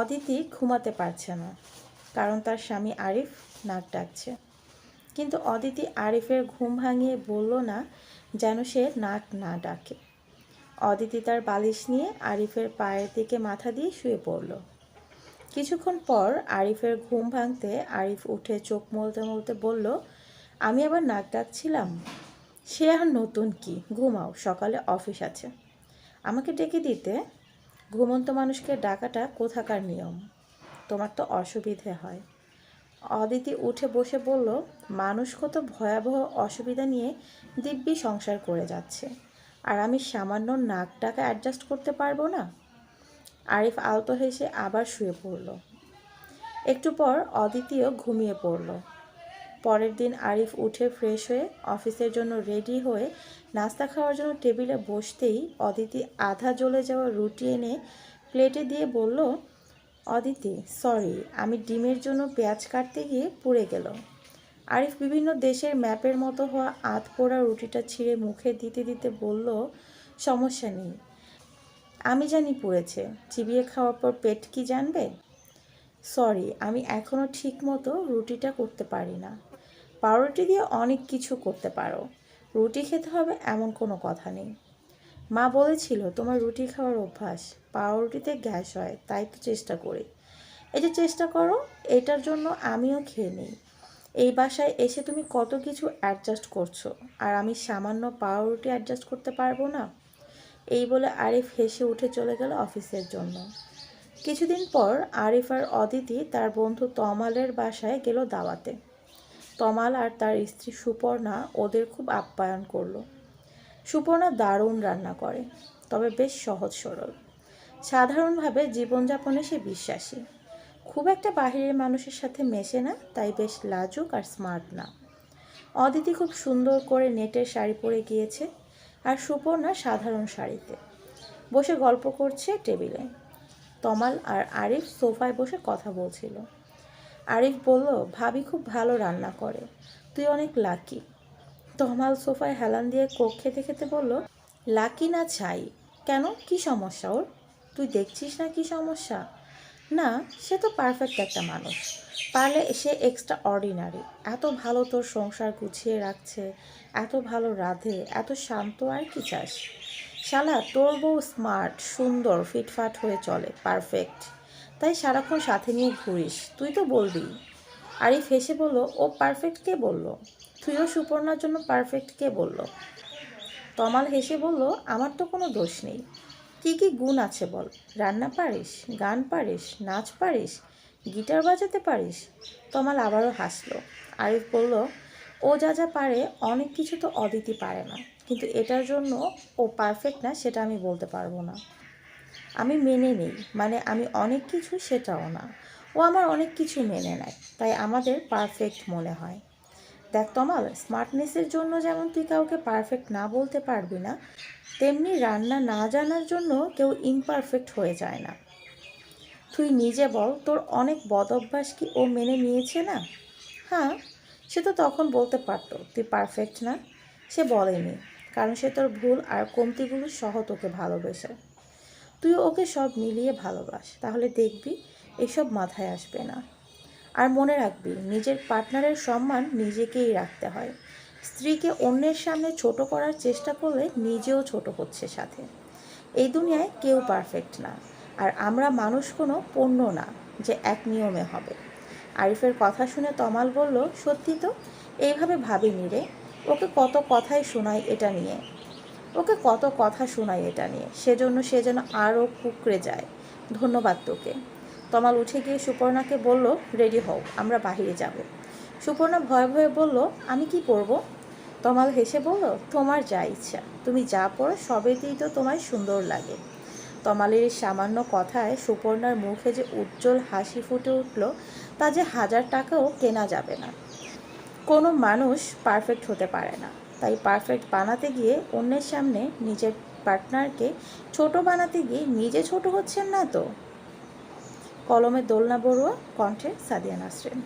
অদিতি ঘুমাতে পারছে না, কারণ তার স্বামী আরিফ নাক ডাকছে। কিন্তু অদিতি আরিফের ঘুম ভাঙিয়ে বলল না যেন সে নাক না ডাকে। অদিতি তার বালিশ নিয়ে আরিফের পায়ের দিকে মাথা দিয়ে শুয়ে পড়ল। কিছুক্ষণ পর আরিফের ঘুম ভাঙতে আরিফ উঠে চোখ মলতে মলতে বলল, আমি আবার নাক ডাকছিলাম? সে আর নতুন কি? ঘুমাও, সকালে অফিস আছে। আমাকে ডেকে দিতে। ঘুমন্ত মানুষকে ডাকাটা কোথাকার নিয়ম? তোমার তো অসুবিধে হয়। অদিতি উঠে বসে বলল, মানুষ কত ভয়াবহ অসুবিধা নিয়ে দিব্যি সংসার করে যাচ্ছে। আর আমি সামান্য নাক টাকা অ্যাডজাস্ট করতে পারব না? আরিফ আলতো হেসে আবার শুয়ে পড়ল। একটু পর অদিতিও ঘুমিয়ে পড়ল। পরের দিন আরিফ উঠে ফ্রেশ হয়ে অফিসের জন্য রেডি হয়ে নাস্তা খাওয়ার জন্য টেবিলে বসতেই অদিতি আধা জ্বলে যাওয়া রুটি এনে প্লেটে দিয়ে বলল, অদিতি সরি আমি ডিমের জন্য পেঁয়াজ কাটতে গিয়ে পুড়ে গেল আরিফ বিভিন্ন দেশের ম্যাপের মতো হওয়া আধ পোড়া রুটিটা ছিঁড়ে মুখে দিতে দিতে বলল, সমস্যা নেই। আমি জানি পুড়েছে। চিবিয়ে খাওয়ার পর পেট কি জানবে? সরি আমি এখনও ঠিক মতো রুটিটা করতে পারি না। পাউরুটি দিয়ে অনেক কিছু করতে পারো। রুটি খেতে হবে এমন কোনো কথা নেই। মা বলেছিল, তোমার রুটি খাওয়ার অভ্যাস। পাউরুটিতে গ্যাস হয়, তাই তো চেষ্টা করি। এই যে চেষ্টা করো, এটার জন্য আমিও খেয়ে নিই। এই বাসায় এসে তুমি কত কিছু অ্যাডজাস্ট করছ? আর আমি সামান্য পাউরুটি অ্যাডজাস্ট করতে পারব না? এই বলে আরিফ হেসে উঠে চলে গেল অফিসের জন্য। কিছুদিন পর আরিফ আর অদিতি তার বন্ধু তমালের বাসায় গেল দাওয়াতে। তমাল আর তার স্ত্রী সুপর্ণা ওদের খুব আপ্যায়ন করল। সুপর্ণা দারুণ রান্না করে, তবে বেশ সহজ সরল। সাধারণভাবে জীবনযাপনে সে বিশ্বাসী। খুব একটা বাহিরের মানুষের সাথে মেশে না, তাই বেশ লাজুক আর স্মার্ট না। অদিতি খুব সুন্দর করে নেটের শাড়ি পরে গিয়েছে আর সুপর্ণা সাধারণ শাড়িতে। বসে গল্প করছে টেবিলে। তমাল আর আরিফ সোফায় বসে কথা বলছিল। আরিফ বলল, ভাবি খুব ভালো রান্না করে। তুই অনেক লাকি। তমাল সোফায় হেলান দিয়ে কোক খেতে খেতে বলল, লাকি না চাই কেন? কি সমস্যা ওর? তুই দেখছিস না কি সমস্যা? না, সে তো পারফেক্ট একটা মানুষ। পারলে সে এক্সট্রা অর্ডিনারি এত ভালো তোর সংসার গুছিয়ে রাখছে, এত ভালো রাধে, এত শান্ত, আর কি চাস? শালা, তোর বউ স্মার্ট সুন্দর, ফিটফাট হয়ে চলে পারফেক্ট তাই সারাক্ষণ সাথে নিয়ে ঘুরিস। তুই তো বলবি। আরিফ হেসে বলল, ও পারফেক্ট কে বলল? তুইও সুপর্ণার জন্য পারফেক্ট কে বলল? তমাল হেসে বলল, আমার তো কোনো দোষ নেই। কি কি গুণ আছে বল? রান্না পারিস? গান পারিস? নাচ পারিস? গিটার বাজাতে পারিস? তমাল আবারও হাসলো। আরিফ বলল, ও যা যা পারে, অনেক কিছু তো অদিতি পারে না। কিন্তু এটার জন্য ও পারফেক্ট না, সেটা আমি বলতে পারব না। আমি মেনে নেই। মানে আমি অনেক কিছু সেটাও না। ও আমার অনেক কিছু মেনে নেয়। তাই আমাদের পারফেক্ট মনে হয়। দেখ তমাল স্মার্টনেসের জন্য যেমন তুই কাউকে পারফেক্ট না বলতে পারবি না, তেমনি রান্না না জানার জন্য কেউ ইমপারফেক্ট হয়ে যায় না। তুই নিজে বল, তোর অনেক বদ অভ্যাস কি ও মেনে নিয়েছে না? হ্যাঁ সে তো তখন বলতে পারতো, তুই পারফেক্ট না? সে বলেনি। কারণ সে তোর ভুল আর কমতিগুলো সহ তোকে ভালোবেসে। তুই ওকে সব মিলিয়ে ভালোবাস, তাহলে দেখবি এসব মাথায় আসবে না। আর মনে রাখবি, নিজের পার্টনারের সম্মান নিজেকেই রাখতে হয়। স্ত্রীকে অন্যের সামনে ছোট করার চেষ্টা করলে নিজেও ছোট হচ্ছে সাথে। এই দুনিয়ায় কেউ পারফেক্ট না, আর আমরা মানুষ কোনো পণ্য না যে এক নিয়মে হবে। আরিফের কথা শুনে তমাল বলল, সত্যি তো? এইভাবে ভাবিনি রে। ওকে কত কথাই শোনায় এটা নিয়ে। ওকে কত কথা শোনাই এটা নিয়ে। সেজন্য সে যেন আরও কুকড়ে যায়। ধন্যবাদ তোকে। তমাল উঠে গিয়ে সুপর্ণাকে বলল, রেডি হও, আমরা বাহিরে যাব। সুপর্ণা ভয়ে ভয়ে বলল, আমি কি পরব তমাল হেসে বলল, তোমার যা ইচ্ছা, তুমি যা পড়ো সবেতেই তো তোমায় সুন্দর লাগে। তমালের এই সামান্য কথায় সুপর্ণার মুখে যে উজ্জ্বল হাসি ফুটে উঠল, তা যে হাজার টাকাও কেনা যাবে না। কোনো মানুষ পারফেক্ট হতে পারে না। তাই পারফেক্ট বানাতে গিয়ে অন্যের সামনে নিজের পার্টনারকে ছোট বানাতে গিয়ে নিজে ছোট হচ্ছেন না তো? কলমে দোলনা বড়ুয়া, কণ্ঠে সাদিয়া নাসরিন।